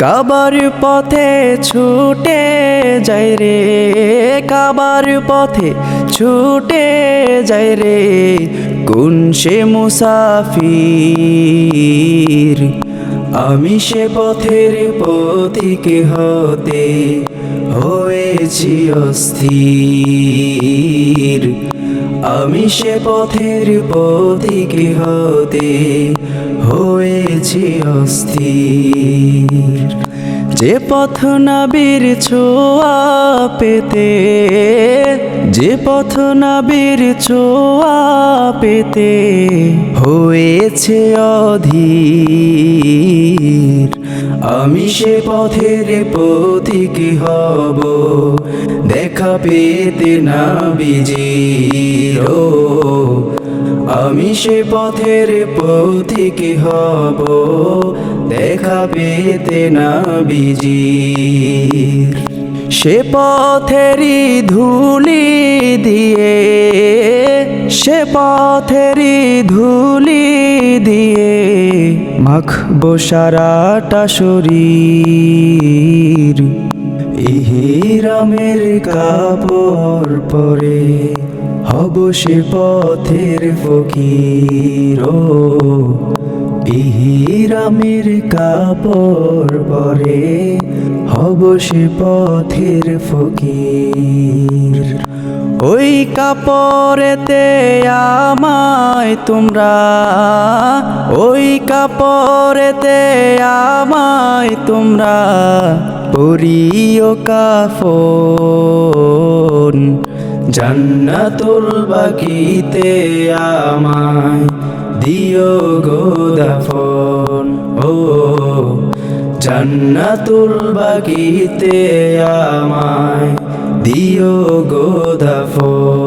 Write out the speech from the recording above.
কাবার পথে ছুটে যাই রে, কাবার পথে ছুটে যাই রে, কোন সে মুসাফির? আমি সে পথের পথিক হতে হয়েছি অস্থির। আমি সে পথের পথিক হতে হয়েছি অস্থির। যে পথ নাবির ছোঁয়া পেতে, যে পথ নাবির ছোঁয়া পেতে হয়েছে অধীর। আমি সে পথের পথিক হব, দেখা পেতে না বিজির। আমি সে পথের পথিক হব। দেখা পেতে না বিজি সে পথেরই ধুলি দিয়ে, সে পথেরই ধুলি দিয়ে মাখবো সারাটা শরীর। ইহিরামের কাপড় পরে সে পথের ফকির ইহিরামের কাপড় পরে সে পথের ফকির। ওই কাপড়েতে আমায় তোমরা, ওই কাপড়েতে আমায় তোমরা পরিও কাফন। জান্নাতুল বাকিতে আমায় দিও গো দাফন ও জান্নাতুল বাকিতে আমায় দিও গো দাফন।